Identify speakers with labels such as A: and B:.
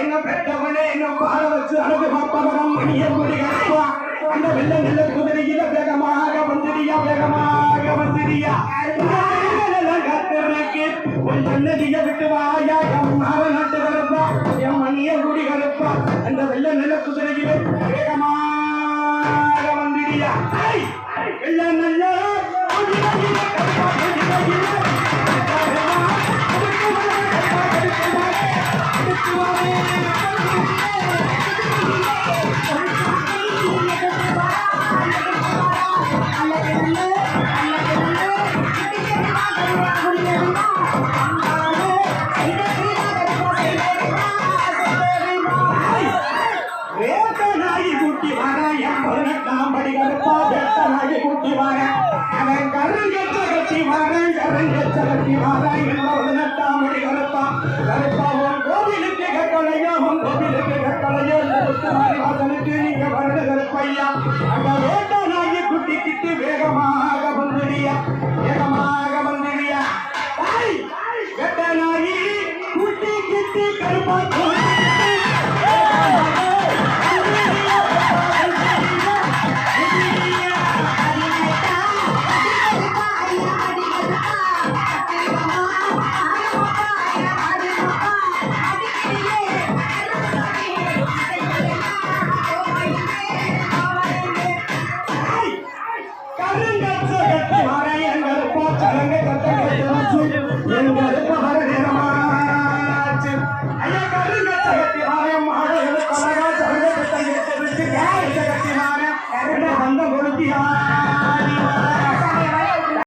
A: என்ன பெற்றவனே என்ன பாட வச்சு அழகு பார்ப்பவனம் மணியன் முடிகள் அந்த வெள்ள நெல்ல குதிரையில வேகமாக வந்துடியா வேகமாக வந்துடியா. கத்திரக்கு கொஞ்சம் நதிய விட்டு வாயா நாட்டு கருப்பா என் மணிய குடி கருப்பா. அந்த வெள்ள நெல்ல குதிரையில வேகமாக வந்துடியா. வெள்ள நல்ல குட்டி என் பதினெட்டாம் படி கருப்பா வேட்டனாகி குட்டி வர அவன் கருங்கச்ச கட்டி கருங்கச்ச கட்டி என் பதினெட்டாம் படி கருப்பா கருப்பா உன் கோவிலுக்கு உன் கோவிலுக்கு இந்த புத்தமாரி நீங்க வருட கருப்பையா கருங்கச்ச கட்டி வர எங்கள் போச்சலங்க கட்ட கட்டி எங்கள்